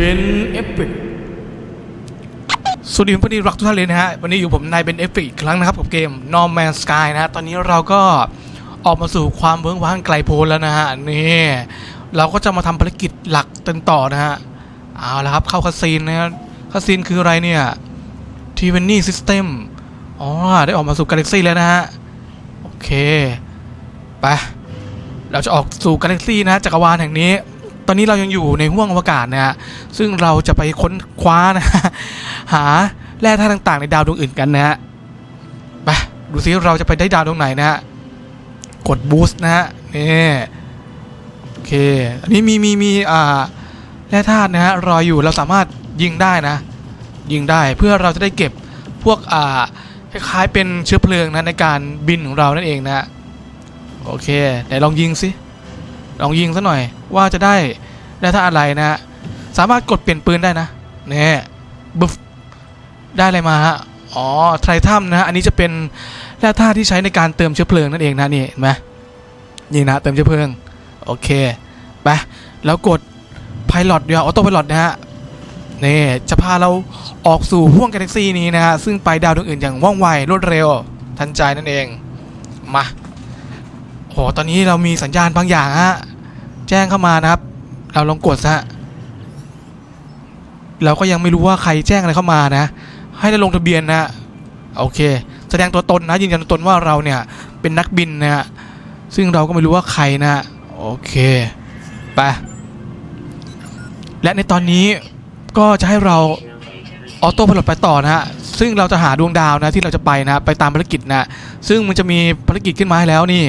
เบนเอฟเฟกสวัสดีเพื่อนที่รักทุกท่านเลยนะฮะ วันนี้อยู่ผมนายเบนเอฟเฟกอีกครั้งนะครับ กับเกม No Man's Sky นะฮะตอนนี้เราก็ออกมาสู่ความเวิ้งว้างไกลโพ้นแล้วนะฮะ นี่เราก็จะมาทำภารกิจหลักกันต่อนะฮะ เอาละครับเข้าคาซีนนะฮะคาซีนคืออะไรเนี่ยทีเวนนี่ซิสเต็มอ๋อ ได้ออกมาสู่กาแล็กซี่แล้วนะฮะ โอเค ไป เราจะออกสู่กาแล็กซี่นะจักรวาลแห่งนี้ ตอนนี้เรายังอยู่ในห้วงอวกาศนะฮะซึ่งเราจะไปค้นคว้านะฮะหาแร่ธาตุต่างๆ ในดาวดวงอื่นกันนะฮะไปดูซิเราจะไปได้ดาวดวงไหนนะฮะกดบูสต์นะฮะนี่โอเคอันนี้มีมีมีอ่าแร่ธาตุนะฮะรออยู่เราสามารถยิงได้นะ ยิงได้เพื่อเราจะได้เก็บพวกอ่าคล้ายๆเป็นเชื้อเพลิงนะในการบินของเรานั่นเองนะฮะโอเคไหนลองยิงสิลองยิงซะหน่อย ว่าจะได้ได้ท่าอะไรนะฮะสามารถกดเปลี่ยนปืนได้นะเนี่ยบึฟได้อะไรมาฮะอ๋อไทรทัมนะฮะอันนี้จะเป็นแร่ธาตุที่ใช้ในการเติมเชื้อเพลิงนั่นเองนะนี่เห็นไหมนี่นะเติมเชื้อเพลิงโอเคไปแล้วกดพาย o t เดียวออโต้พาย o t นะฮะนี่จะพาเราออกสู่ห้วงกาแล็กซี่นี้นะฮะซึ่งไปดาวดวงอื่นอย่างว่องไวรวดเร็วทันใจนั่นเองมาโหตอนนี้เรามีสัญญาณบางอย่างฮะ แจ้งเข้ามานะครับ เราลองกดซะเราก็ยังไม่รู้ว่าใครแจ้งอะไรเข้ามานะ ให้เราลงทะเบียนนะโอเค แสดงตัวตนนะยืนยันตัวตนว่าเราเนี่ยเป็นนักบินนะฮะซึ่งเราก็ไม่รู้ว่าใครนะโอเคไปและในตอนนี้ก็จะให้เราออโต้พลดไปต่อนะฮะ ซึ่งเราจะหาดวงดาวนะที่เราจะไปนะ ไปตามภารกิจนะ ซึ่งมันจะมีภารกิจขึ้นมาให้แล้วนี่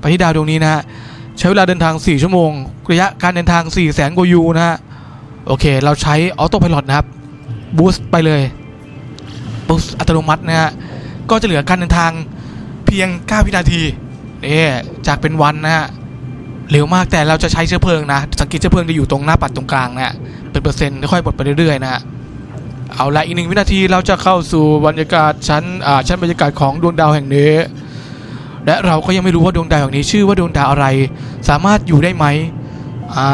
ไปที่ดาวดวงนี้นะฮะ ใช้เวลาเดินทาง 4 ชั่วโมง ระยะการเดินทาง 4 0 0แสนกว่ายูนะฮะ โอเค เราใช้ออโต้พายนะครับ บูสต์ไปเลย บูสต์อัตโนมัตินะฮะ ก็จะเหลือการเดินทางเพียง 9 วินาทีนี่จากเป็นวันนะฮะ เร็วมากแต่เราจะใช้เชื้อเพลิงนะ สังเกตเชื้อเพลิงจะอยู่ตรงหน้าปัดตรงกลางนะฮะ เป็นเปอร์เซ็นต์ค่อยๆหมดไปเรื่อยๆนะฮะ เอาละอีกหนึ่งวินาทีเราจะเข้าสู่บรรยากาศชั้น อ่า ชั้นบรรยากาศของดวงดาวแห่งนี้ และเราก็ยังไม่รู้ว่าดวงดาวแห่งนี้ชื่อว่าดวงดาวอะไร สามารถอยู่ได้ไหมอ่า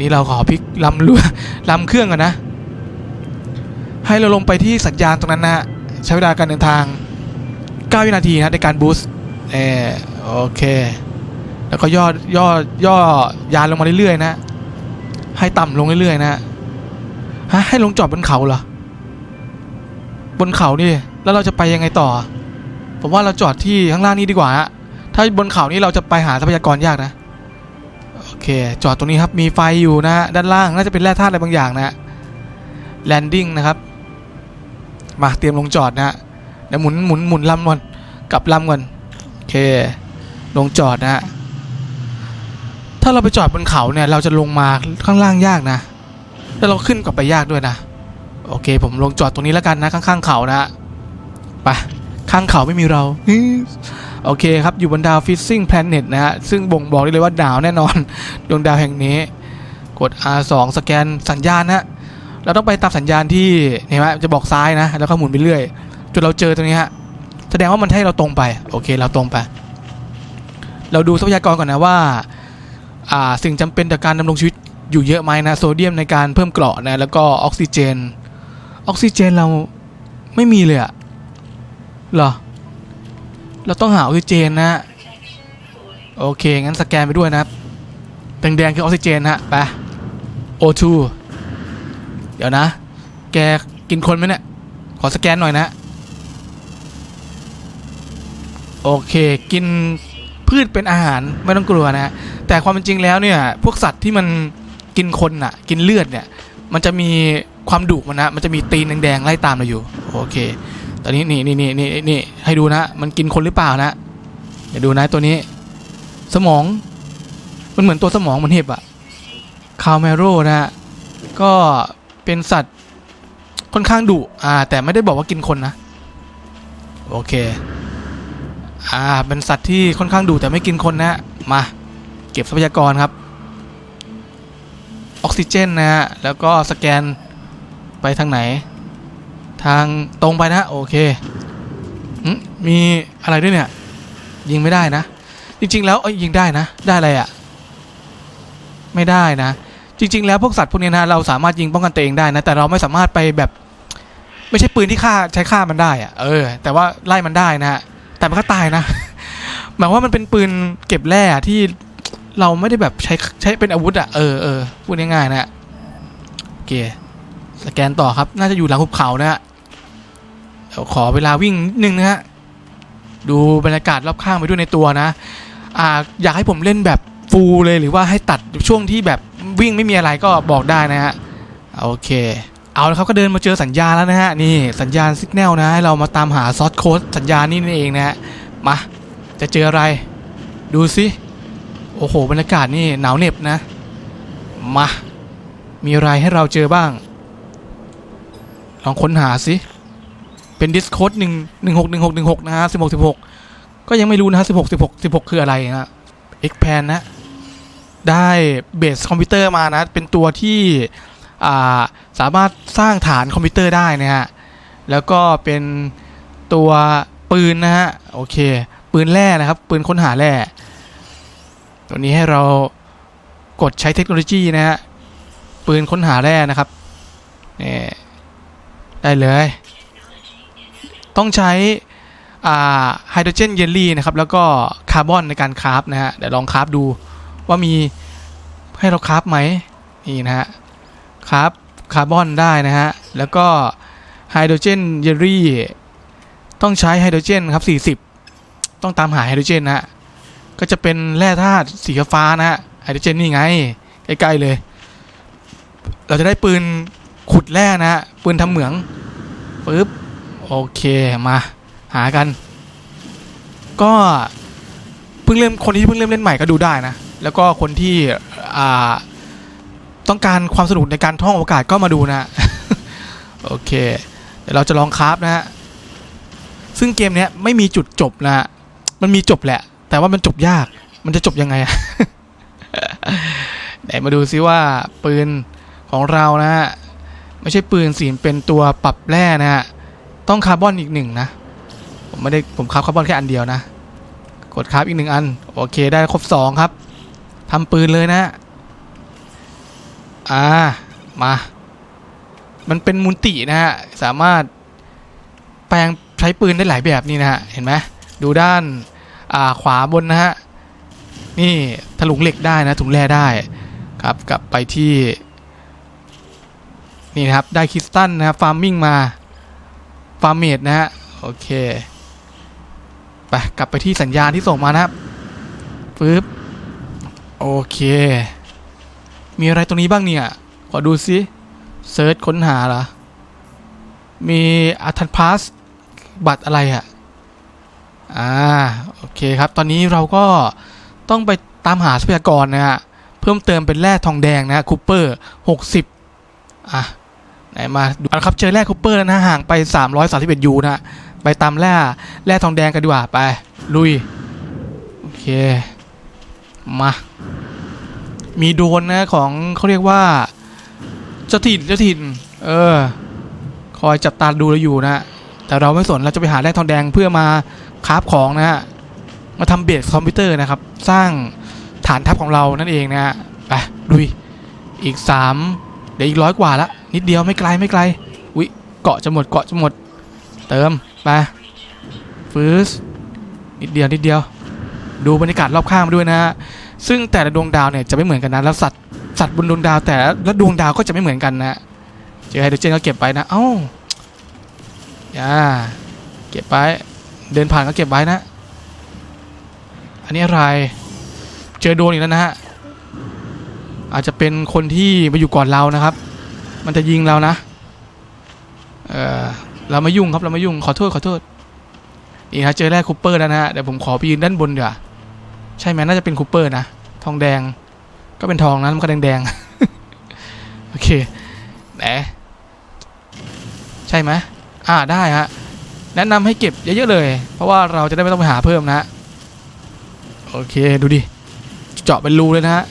นี่เราขอพลิกลำเรือลำเครื่องกันนะ ให้เราลงไปที่สัญญาณตรงนั้นนะฮะใช้เวลาการเดินทาง 9 วินาทีนะในการบูสต์เออโอเค แล้วก็ย่อย่อย่อยานลงมาเรื่อยๆนะ ให้ต่ำลงเรื่อยๆนะฮะให้ลงจอดบนเขาเหรอ บนเขานี่แล้วเราจะไปยังไงต่อ ผมว่าเราจอดที่ข้างล่างนี้ดีกว่าฮะถ้าบนเขานี่เราจะไปหาทรัพยากรยากนะโอเค จอดตรงนี้ครับมีไฟอยู่นะด้านล่างน่าจะเป็นแร่ธาตุอะไรบางอย่างนะแลนดิ้งนะครับมาเตรียมลงจอดนะฮะเดี๋ยวหมุนหมุนหมุนลำก่อนกลับลำก่อนโอเค ลงจอดนะฮะถ้าเราไปจอดบนเขาเนี่ยเราจะลงมาข้างล่างยากนะแล้วเราขึ้นกลับไปยากด้วยนะ โอเค ผมลงจอดตรงนี้แล้วกันนะข้างๆเขานะฮะไป ข้างเขาไม่มีเรา โอเคครับ อยู่บนดาวฟิซซิ่งแพลเน็ตนะฮะ ซึ่งบ่งบอกได้เลยว่าหนาวแน่นอน ดวงดาวแห่งนี้ กด R2 สแกนสัญญาณนะฮะเราต้องไปตามสัญญาณที่เห็นไหมจะบอกซ้ายนะ แล้วก็หมุนไปเรื่อย จนเราเจอตรงนี้ฮะ แสดงว่ามันให้เราตรงไป โอเค เราตรงไป เราดูทรัพยากรก่อนนะว่าอ่าสิ่งจำเป็นต่อการดำรงชีวิตอยู่เยอะไหมนะ โซเดียมในการเพิ่มเกราะนะ แล้วก็ออกซิเจน ออกซิเจนเราไม่มีเลยอะ เหรอ เราต้องหาออกซิเจนนะฮะโอเค งั้นสแกนไปด้วยนะครับแดงๆคือออกซิเจนฮะไป O2 เดี๋ยวนะ แกกินคนไหมเนี่ย ขอสแกนหน่อยนะ โอเค กินพืชเป็นอาหารไม่ต้องกลัวนะฮะแต่ความเป็นจริงแล้วเนี่ย พวกสัตว์ที่มันกินคนน่ะ กินเลือดเนี่ย มันจะมีความดุมันนะ มันจะมีตีนแดงๆไล่ตามเราอยู่ โอเค ตอนนี้นี่นี่นี่นี่นี่ให้ดูนะ มันกินคนหรือเปล่านะ เดี๋ยวดูนะตัวนี้ สมอง มันเหมือนตัวสมองมันเห็บอะคาวเมโรนะฮะ ก็เป็นสัตว์ค่อนข้างดุอ่า แต่ไม่ได้บอกว่ากินคนนะ โอเค อ่า เป็นสัตว์ที่ค่อนข้างดุแต่ไม่กินคนนะมา เก็บทรัพยากรครับ ออกซิเจนนะฮะ แล้วก็สแกนไปทางไหน ทางตรงไปนะ โอเคมีอะไรด้วยเนี่ย ยิงไม่ได้นะ จริง ๆ แล้วเอ้ยยิงได้นะ ได้อะไรอะ่ะ ไม่ได้นะ จริง ๆ แล้วพวกสัตว์พวกเนี้ยนะเราสามารถยิงป้องกันตัวเองได้นะ แต่เราไม่สามารถไปแบบ ไม่ใช่ปืนที่ฆ่าใช้ฆ่ามันได้อะเออ แต่ว่าไล่มันได้นะฮะแต่มันก็ตายนะหมายว่ามันเป็นปืนเก็บแร่ที่เราไม่ได้แบบใช้ใช้เป็นอาวุธอะเออเออพูดง่ายๆนะโอเคสแกนต่อครับ น่าจะอยู่หลังหุบเขานะฮะเดี๋ย ขอเวลาวิ่งนิดนึงนะฮะดูบรรยากาศรอบข้างไปด้วยในตัวนะอ่าอยากให้ผมเล่นแบบฟูลเลยหรือว่าให้ตัดช่วงที่แบบวิ่งไม่มีอะไรก็บอกได้นะฮะโอเคเอาละครับก็เดินมาเจอสัญญาณแล้วนะฮะนี่สัญญาณสัญญาณนะให้เรามาตามหาซอสโค้ดสัญญาณนี่นั่นเองนะฮะมาจะเจออะไร ดูสิโอ้โหบรรยากาศนี่หนาวเหน็บนะ มา มีอะไรให้เราเจอบ้าง ลองค้นหาสิ เป็นดิสโคดหนึ่งหนึ่งหกหนึ่งหกหนึ่งหกนะฮะสิบหกสิบหกก็ยังไม่รู้นะฮะสิบหกสิบหกสิบหกคืออะไรนะ expand นะ ได้เบสคอมพิวเตอร์มานะ เป็นตัวที่สามารถสร้างฐานคอมพิวเตอร์ได้นะฮะ แล้วก็เป็นตัวปืนนะฮะ โอเค ปืนแร่นะครับ ปืนค้นหาแร่ตัวนี้ให้เรากดใช้เทคโนโลยีนะฮะ ปืนค้นหาแร่นะครับนี่ได้เลย ต้องใช้ไฮโดรเจนเยลลี่นะครับ แล้วก็คาร์บอนในการคาราฟนะฮะ เดี๋ยวลองคาราฟดูว่ามีให้เราคาราฟไหมนี่นะฮะคาราฟคาร์บอนได้นะฮะ แล้วก็ไฮโดรเจนเยลลี่ต้องใช้ไฮโดรเจนครับ 40 ต้องตามหาไฮโดรเจนนะฮะ ก็จะเป็นแร่ธาตุสีฟ้านะฮะ ไฮโดรเจนนี่ไง ใกล้ๆเลย เราจะได้ปืนขุดแร่นะฮะ ปืนทำเหมืองปึ๊บ โอเคมาหากัน ก็เพิ่งเริ่มคนที่เพิ่งเริ่มเล่นใหม่ก็ดูได้นะ แล้วก็คนที่อ่าต้องการความสนุกในการท่องอวกาศก็มาดูนะ โอเค เดี๋ยวเราจะลองคราฟนะฮะซึ่งเกมนี้ไม่มีจุดจบนะฮะมันมีจบแหละ แต่ว่ามันจบยาก มันจะจบยังไงอะไหนมาดูซิว่าปืนของเรานะฮะไม่ใช่ปืนสิเป็นตัวปรับแร่นะฮะ ต้องคาร์บอนอีกหนึ่งนะ ผมไม่ได้ผมคราฟคาร์บอนแค่อันเดียวนะ กดคาราฟอีกหนึ่งอัน โอเคได้ครบสองครับทำปืนเลยนะ อ่า มา มันเป็นมุนตินะฮะ สามารถแปลงใช้ปืนได้หลายแบบนี่นะฮะ เห็นไหมดูด้านอ่าขวาบนนะฮะ นี่ถลุงเหล็กได้นะถุงแร่ได้ครับ กลับไปที่ นี่นะครับ ได้คริสตัลนะครับ ฟาร์มมิ่งมา ฟาร์มเมดนะฮะ โอเค ไป กลับไปที่สัญญาณที่ส่งมานะครับปึ๊บ โอเค มีอะไรตรงนี้บ้างเนี่ย ขอดูซิเซิร์ชค้นหาเหรอ มีอัทันพาสบัตรอะไรอะอ่า โอเคครับ ตอนนี้เราก็ต้องไปตามหาทรัพยากรนะฮะ เพิ่มเติมเป็นแร่ทองแดงนะคูเปอร์60อะ มาดูเอาละครับเจอแร่คูเปอร์แล้วนะห่างไป 331ยูนะไปตามแร่แร่ทองแดงกันดีกว่าไปลุยโอเคมามีโดนนะของเขาเรียกว่าเจ้าถิ่นเจ้าถิ่น เออ คอยจับตาดูเราอยู่นะแต่เราไม่สนเราจะไปหาแร่ทองแดงเพื่อมาคราฟของนะฮะมาทำเบสคอมพิวเตอร์นะครับ สร้างฐานทัพของเรานั่นเองนะฮะไปลุยอีกสาม เดี๋ยวอีกร้อยกว่าละนิดเดียวไม่ไกลไม่ไกลอุ๊ยเกาะจะหมดเกาะจะหมด เติมไปฟืสนิดเดียวนิดเดียว ดูบรรยากาศรอบข้างมาด้วยนะฮะซึ่งแต่ละดวงดาวเนี่ยจะไม่เหมือนกันนะแล้วสัตว์สัตว์บนดวงดาวแต่ละดวงดาวก็จะไม่เหมือนกันนะเจอไฮโดรเจนก็เก็บไปนะเอ้าอย่าเก็บไปเดินผ่านก็เก็บไว้นะ อันนี้อะไร เจอโดนอีกแล้วนะฮะ อาจจะเป็นคนที่มาอยู่ก่อนเรานะครับ มันจะยิงเรานะ เออเราไม่ยุ่งครับเราไม่ยุ่งขอโทษขอโทษนี่ฮะเจอแร่คูเปอร์แล้วนะฮะเดี๋ยวผมขอไปยืนด้านบนเดี๋ยวใช่ไหมน่าจะเป็นคูเปอร์นะทองแดง ก็เป็นทองนะมันก็แดงๆโอเคแหนใช่ไหมอ่าได้ฮะแนะนำให้เก็บเยอะๆเลย เพราะว่าเราจะได้ไม่ต้องไปหาเพิ่มนะฮะโอเคดูดิเจาะเป็นรูเลยนะฮะ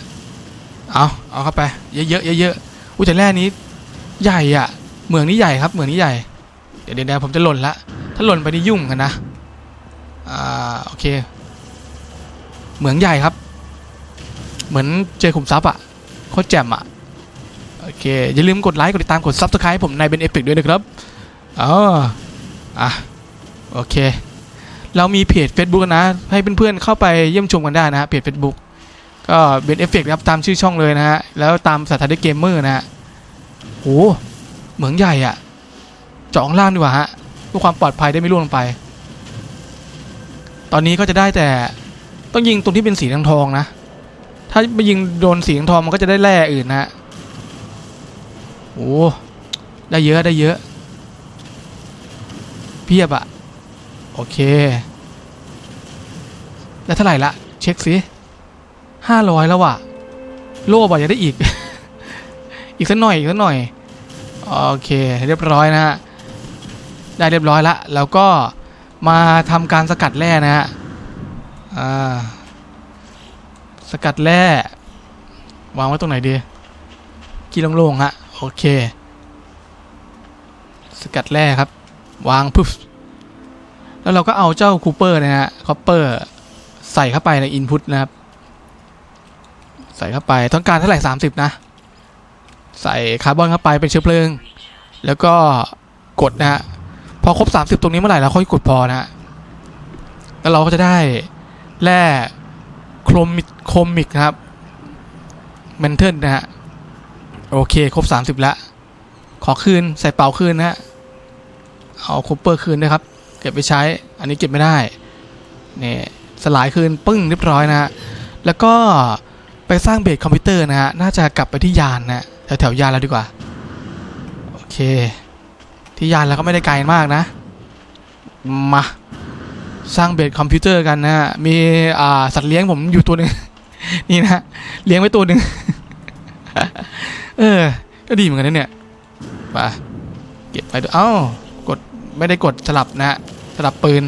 เอาเอาเข้าไป เยอะๆเยอะๆอุ้ยแต่แร่นี้ใหญ่อะเหมืองนี้ใหญ่ครับเหมืองนี้ใหญ่ เดี๋ยวเดี๋ยวผมจะหล่นละ ถ้าหล่นไปนี่ยุ่งกันนะ อ่าโอเค เหมืองใหญ่ครับ เหมือนเจอขุมทรัพย์อะโคตรแจ่มอะโอเค อย่าลืมกดไลค์ กดติดตาม กด Subscribe ให้ผมในเป็นเอฟเฟกด้วยนะครับอ๋ออะ โอเค เรามีเพจ Facebook นะ ให้เพื่อนๆเข้าไปเยี่ยมชมกันได้นะฮะเพจ Facebook ก็เป็นเอฟเฟกครับตามชื่อช่องเลยนะฮะ แล้วตามสถานีเกมเมอร์นะฮะโหเหมืองใหญ่อะเจาะข้างล่างดีกว่าฮะเพื่อความปลอดภัยได้ไม่ร่วงลงไป ตอนนี้ก็จะได้แต่ต้องยิงตรงที่เป็นสีทองทองนะ ถ้าไปยิงโดนสีทองทองมันก็จะได้แร่อื่นนะฮะโอ้ได้เยอะได้เยอะ เพียบอะโอเค แล้วเท่าไหร่ละ เช็คสิ ห้าร้อยแล้ววะโล่บอกอยากได้อีก อีกสักหน่อยอีกสักหน่อย โอเค เรียบร้อยนะฮะ ได้เรียบร้อยละ แล้วก็มาทำการสกัดแร่นะฮะ อ่า สกัดแร่ วางไว้ตรงไหนดีกี่โล่งๆฮะ โอเค สกัดแร่ครับ วางปุ๊บ แล้วเราก็เอาเจ้าคูเปอร์นะฮะ คอปเปอร์ ใส่เข้าไปในอินพุตนะครับ ใส่เข้าไปต้องการเท่าไหร่30 นะ ใส่คาร์บอนเข้าไปเป็นเชื้อเพลิง แล้วก็กดนะฮะพอครบ 30 ตรงนี้เมื่อไหร่เราค่อยกดพอนะฮะแล้วเราก็จะได้แร่โครมิกโครมิกนะครับเมนเทิลนะฮะโอเคครบ 30 แล้ว ขอคืนใส่เป๋าคืนนะฮะเอาคูเปอร์คืนนะครับ เก็บไปใช้อันนี้เก็บไม่ได้เนี่ยสลายคืนปึ้งเรียบร้อยนะฮะแล้วก็ ไปสร้างเบสคอมพิวเตอร์นะฮะ น่าจะกลับไปที่ยานนะแถวแถวยานแล้วดีกว่า โอเค ที่ยานแล้วก็ไม่ได้ไกลมากนะ มา สร้างเบสคอมพิวเตอร์กันนะฮะ มีอ่าสัตว์เลี้ยงผมอยู่ตัวหนึ่ง นี่นะเลี้ยงไว้ตัวหนึ่ง เออ ก็ดีเหมือนกันนะเนี่ยไปเก็บไปด้วยเอ้ากดไม่ได้กดสลับนะฮะสลับปืน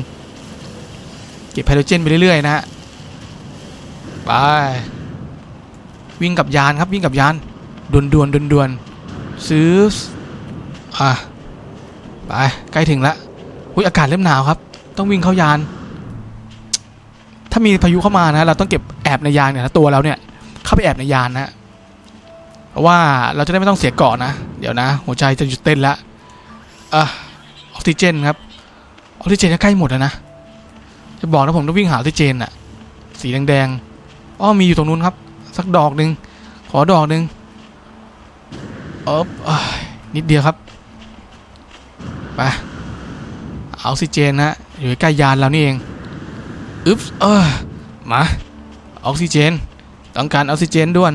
เก็บไฮโดรเจนไปเรื่อยๆนะฮะไป วิ่งกับยานครับวิ่งกับยานดวนดวนดวนดวนซื้ออะไปใกล้ถึงละอุ้ยอากาศเริ่มหนาวครับ ต้องวิ่งเข้ายาน ถ้ามีพายุเข้ามานะ เราต้องเก็บแอบในยานเนี่ยนะตัวเราเนี่ย เข้าไปแอบในยานนะเพราะว่าเราจะได้ไม่ต้องเสียเกาะนะ เดี๋ยวนะ หัวใจจะหยุดเต้นล้วอะออกซิเจนครับออกซิเจนก็ใกล้หมดแล้วนะจะบอกนะผมต้องวิ่งหาออกซิเจนอะสีแดงๆอ้อมีอยู่ตรงนู้นครับ สักดอกหนึ่งขอดอกหนึ่งอ๊อบอ้ายนิดเดียวครับไปเอาอกซิเจนนะอยู่ใกล้ยานเรานี่เองอึ๊บเออมาออกซิเจน ต้องการออกซิเจนด่วน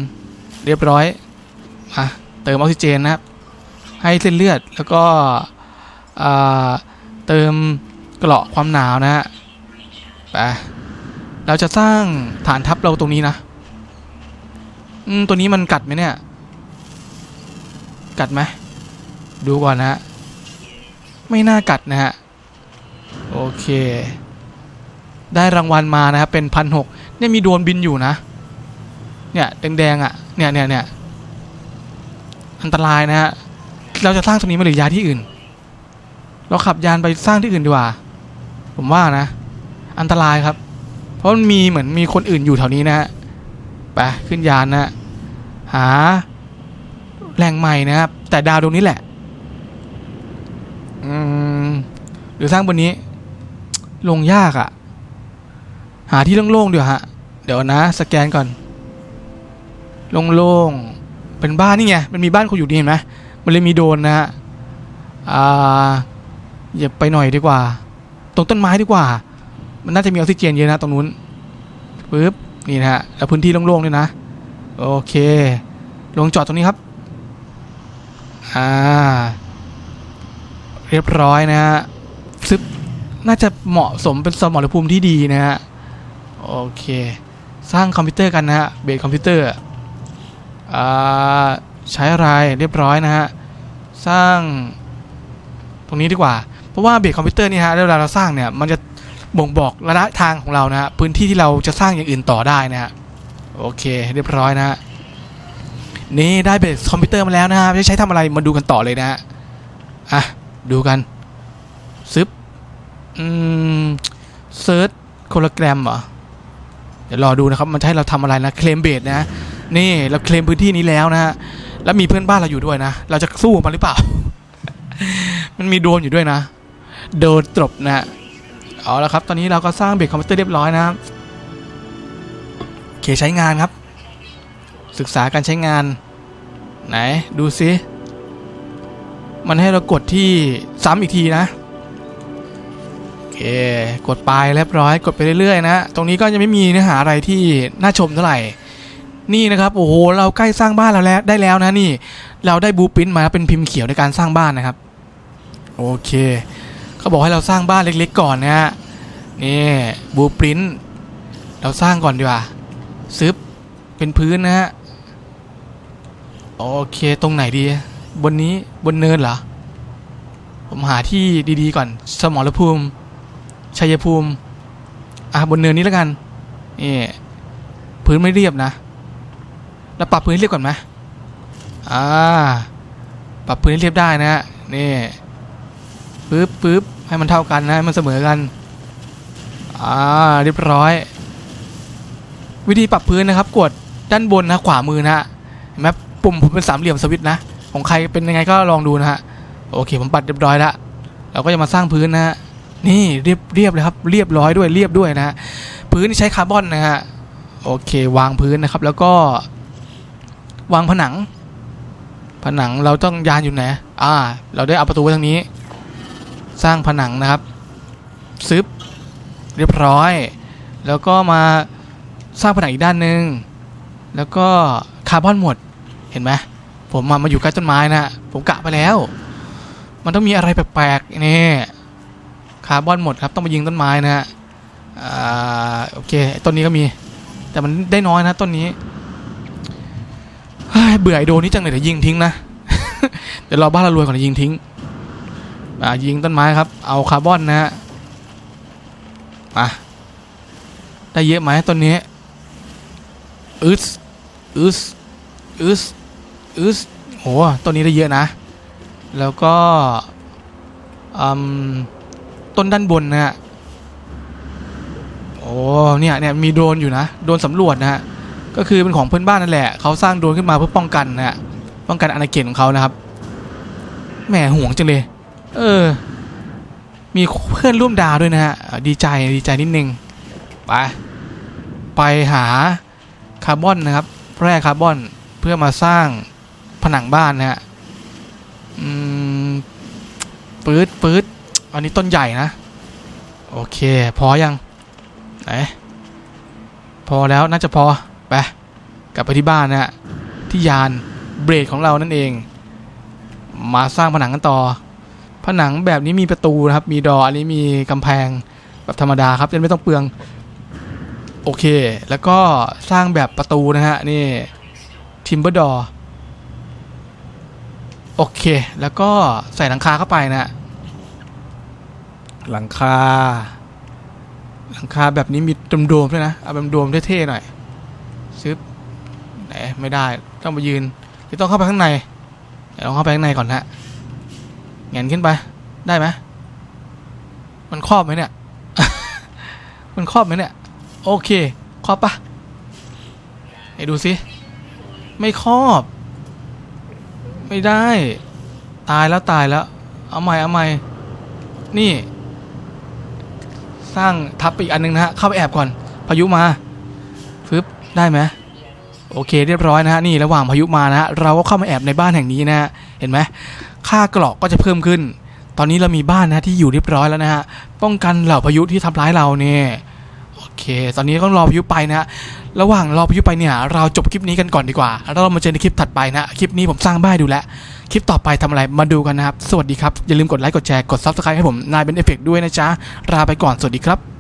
เรียบร้อยมาเติมออกซิเจนนะครับ ให้เส้นเลือดแล้วก็เติมเกราะความหนาวนะฮะไปเราจะสร้างฐานทัพเราตรงนี้นะ อืมตัวนี้มันกัดไหมเนี่ย กัดไหมดูก่อนนะฮะไม่น่ากัดนะฮะ โอเค ได้รางวัลมานะครับ เป็นพันหกเนี่ยมีโดรนบินอยู่นะ เนี่ยแดงๆอะ เนี่ยเนี่ยเนี่ยอันตรายนะฮะ เราจะสร้างตรงนี้มาหรือยาที่อื่น เราขับยานไปสร้างที่อื่นดีกว่า ผมว่านะ อันตรายครับ เพราะมันมีเหมือนมีคนอื่นอยู่แถวนี้นะฮะ ไปขึ้นยานนะหาแหล่งใหม่นะครับ แต่ดาวดวงนี้แหละ อืมหรือสร้างบนนี้ ลงยากอะ่ะ หาที่โล่งๆเดี๋ยวฮะ เดี๋ยวนะ สแกนก่อน โล่งๆ เป็นบ้านนี่ไง มันมีบ้านคนอยู่นี่เห็นไหมมันเลยมีโดนนะฮะ อ่าอย่าไปหน่อยดีกว่า ตรงต้นไม้ดีกว่า มันน่าจะมีออกซิเจนเยอะนะตรงนู้นปึ๊บ นี่นะฮะแล้วพื้นที่โล่งๆด้วยนะ โอเคลงจอดตรงนี้ครับ อ่า เรียบร้อยนะฮะซึบน่าจะเหมาะสมเป็นสมรภูมิที่ดีนะฮะ โอเค สร้างคอมพิวเตอร์กันนะฮะ เบสคอมพิวเตอร์ อ่า ใช้อะไรเรียบร้อยนะฮะ สร้าง ตรงนี้ดีกว่า เพราะว่าเบสคอมพิวเตอร์นี่ฮะ เวลาเราสร้างเนี่ย มันจะ บ่งบอกระยะทางของเรานะฮะพื้นที่ที่เราจะสร้างอย่างอื่นต่อได้นะฮะโอเคเรียบร้อยนะฮะนี่ได้เบสคอมพิวเตอร์มาแล้วนะฮะจะใช้ทำอะไรมาดูกันต่อเลยนะฮะอะดูกันซึบอืมเซิร์ชโคลแกรมเหรอเดี๋ยวรอดูนะครับมันจะให้เราทำอะไรนะเคลมเบสนะนี่เราเคลมพื้นที่นี้แล้วนะฮะแล้วมีเพื่อนบ้านเราอยู่ด้วยนะ เราจะสู้มันหรือเปล่า มันมีโดนอยู่ด้วยนะ โดนตบนะฮะ เอาละครับ ตอนนี้เราก็สร้างเบรกคอมพิวเตอร์เรียบร้อยนะครับเคใช้งานครับ ศึกษาการใช้งาน ไหน ดูซิ มันให้เรากดที่ซ้ำอีกทีนะโอเค กดไปเรียบร้อย กดไปเรื่อยๆ นะ ตรงนี้ก็ยังไม่มีเนื้อหาอะไรที่น่าชมเท่าไหร่ นี่นะครับ โอ้โห เราใกล้สร้างบ้านเราแล้ว ได้แล้วนะนี่ เราได้บูปินมาเป็นพิมพ์เขียวในการสร้างบ้านนะครับ โอเค เขาบอกให้เราสร้างบ้านเล็กๆก่อนนะฮะนี่บูปรินเราสร้างก่อนดีกว่าซึบเป็นพื้นนะฮะโอเคตรงไหนดี บนนี้บนเนินเหรอ ผมหาที่ดีๆก่อน สมรภูมิ ชัยภูมิ อะบนเนินนี้แล้วกันนี่พื้นไม่เรียบนะเราปรับพื้นให้เรียบก่อนไหมอ่าปรับพื้นให้เรียบได้นะฮะนี่ปึ๊บปึ๊บ ให้มันเท่ากันนะให้มันเสมอกัน อ่าเรียบร้อย วิธีปรับพื้นนะครับ กดด้านบนนะขวามือนะฮะเห็นไหมปุ่มผมเป็นสามเหลี่ยมสวิตช์นะ ของใครเป็นยังไงก็ลองดูนะฮะโอเคผมปัดเรียบร้อยล้วเราก็จะมาสร้างพื้นนะฮะนี่เรียบเรียบเลยครับเรียบร้อยด้วยเรียบด้วยนะฮะพื้นที่ใช้คาร์บอนนะฮะโอเควางพื้นนะครับ แล้วก็ วางผนัง ผนังเราต้องยานอยู่ไหนอ่า เราได้เอาประตูไว้ทางนี้ สร้างผนังนะครับซึบเรียบร้อย แล้วก็มาสร้างผนังอีกด้านหนึ่งแล้วก็คาร์บอนหมดเห็นไหมผมมามาอยู่ใกล้ต้นไม้นะผมกะไปแล้ว มันต้องมีอะไรแปลกๆนี่คาร์บอนหมดครับต้องมายิงต้นไม้นะฮะโอเคต้นนี้ก็มี แต่มันได้น้อยนะต้นนี้เบื่อไอโดนนี้จังเลยเดี๋ยวยิงทิ้งนะ เดี๋ยวรอบ้านเรารวยก่อนเดี๋ยวยิงทิ้ง ยิงต้นไม้ครับ เอาคาร์บอนนะฮะมาได้เยอะไหมต้นนี้อึสอึสอึสอึสโหต้นนี้ได้เยอะนะ แล้วก็ต้นด้านบนนะฮะโอ้เนี่ยเนี่ยมีโดรนอยู่นะโดรนสำรวจนะฮะก็คือเป็นของเพื่อนบ้านนั่นแหละเขาสร้างโดรนขึ้นมาเพื่อป้องกันนะฮะป้องกันอาณาเขตของเขานะครับแหมห่วงจังเลย เออ มีเพื่อนร่วมดาวด้วยนะฮะ ดีใจดีใจนิดนึง ไป ไปหาคาร์บอนนะครับ แร่คาร์บอนเพื่อมาสร้างผนังบ้านนะฮะ อืม ปื๊ดปื๊ดอันนี้ต้นใหญ่นะ โอเค พอยัง ไหน พอแล้วน่าจะพอ ไป กลับไปที่บ้านนะฮะ ที่ยานเบรดของเรานั่นเอง มาสร้างผนังกันต่อ ผนังแบบนี้มีประตูนะครับ มีดออันนี้มีกำแพงแบบธรรมดาครับจะไม่ต้องเปลือง โอเค แล้วก็สร้างแบบประตูนะฮะ นี่ทิมเบอร์ดอโอเค แล้วก็ใส่หลังคาเข้าไปนะฮะหลังคา หลังคาแบบนี้มีโดมๆด้วยนะ เอาแบบโดมเท่ๆหน่อยซึบไหนไม่ได้ ต้องมายืนต้องเข้าไปข้างในเดี๋ยวลองเข้าไปข้างในก่อนฮะ แงนขึ้นไป ได้ไหมมันครอบไหมเนี่ย มันครอบไหมเนี่ย โอเค ครอบปะไหนดูสิ ไม่ครอบ ไม่ได้ ตายแล้วตายแล้ว เอาใหม่เอาใหม่ นี่ สร้างทับอีกอันนึงนะฮะ เข้าไปแอบก่อน พายุมาฟึบได้ไหมโอเคเรียบร้อยนะฮะนี่ระหว่างพายุมานะฮะเราก็เข้ามาแอบในบ้านแห่งนี้นะฮะเห็นไหม ค่าเกราะก็จะเพิ่มขึ้น ตอนนี้เรามีบ้านนะที่อยู่เรียบร้อยแล้วนะฮะ ป้องกันเหล่าพายุที่ทำร้ายเราเนี่ยโอเค ตอนนี้ต้องรอพายุไปนะฮะ ระหว่างรอพายุไปเนี่ยเราจบคลิปนี้กันก่อนดีกว่า แล้วเรามาเจอในคลิปถัดไปนะ คลิปนี้ผมสร้างบ้านดูแลคลิปต่อไปทำอะไรมาดูกันนะครับ สวัสดีครับ อย่าลืมกดไลค์ กดแชร์ กด subscribe ให้ผม นายเป็นเอฟเฟกด้วยนะจ๊ะลาไปก่อน สวัสดีครับ